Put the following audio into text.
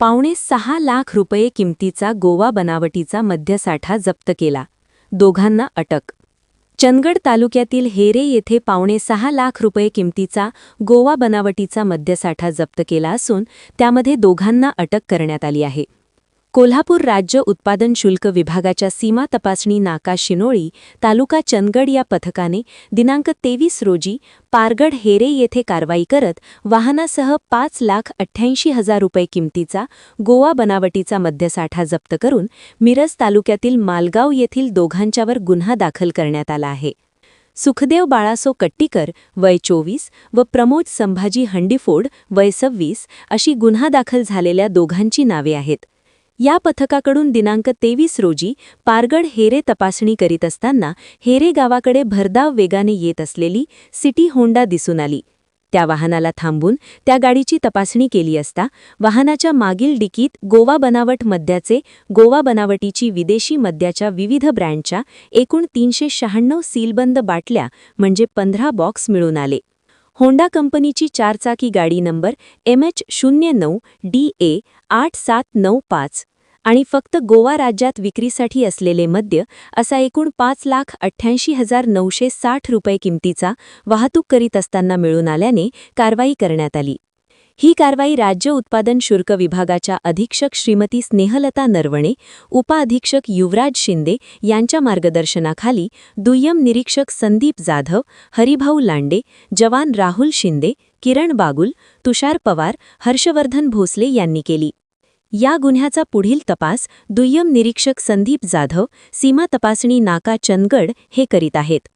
पावणे सहा लाख रुपये किमतीचा गोवा बनावटीचा मद्यसाठा जप्त केला. दोघांना अटक. चंदगड तालुक्यातील हेरे येथे पावणे सहा लाख रुपये किमतीचा गोवा बनावटीचा मद्यसाठा जप्त केला असून त्यामध्ये दोघांना अटक करण्यात आली आहे. कोल्हापूर राज्य उत्पादन शुल्क विभागाच्या सीमा तपासणी नाका शिनोळी तालुका चंदगड या पथकाने दिनांक तेवीस रोजी पारगड हेरे येथे कारवाई करत वाहनासह पाच लाख अठ्ठ्याऐंशी हजार रुपये किमतीचा गोवा बनावटीचा मद्यसाठा जप्त करून मिरज तालुक्यातील मालगाव येथील दोघांच्यावर गुन्हा दाखल करण्यात आला आहे. सुखदेव बाळासो कट्टीकर वय चोवीस व प्रमोद संभाजी हंडीफोड वय सव्वीस अशी गुन्हा दाखल झालेल्या दोघांची नावे आहेत. या पथकाकडून दिनांक तेवीस रोजी पारगड हेरे तपासणी करीत असताना हेरे गावाकडे भरधाव वेगाने येत असलेली सिटी होंडा दिसून आली. त्या वाहनाला थांबून त्या गाडीची तपासणी केली असता वाहनाच्या मागील डिकीत गोवा बनावट मद्याचे गोवा बनावटीची विदेशी मद्याच्या विविध ब्रँडच्या एकूण तीनशे शहाण्णव सीलबंद बाटल्या म्हणजे पंधरा बॉक्स मिळून आले. होंडा कंपनीची चारचाकी गाडी नंबर एम एच शून्य नऊ डी ए आठ सात नऊ पाच आणि फक्त गोवा राज्यात विक्रीसाठी असलेले मद्य असा एकूण पाच लाख अठ्ठ्याऐंशी हजार नऊशे साठ रुपये किमतीचा वाहतूक करीत असताना मिळून आल्याने कारवाई करण्यात आली. ही कारवाई राज्य उत्पादन शुल्क विभागाच्या अधीक्षक श्रीमती स्नेहलता नरवणे उपअधीक्षक युवराज शिंदे यांच्या मार्गदर्शनाखाली दुय्यम निरीक्षक संदीप जाधव हरिभाऊ लांडे जवान राहुल शिंदे किरण बागुल तुषार पवार हर्षवर्धन भोसले यांनी केली. या गुन्ह्याचा पुढील तपास दुय्यम निरीक्षक संदीप जाधव सीमा तपासणी नाका चंदगड हे करीत आहेत.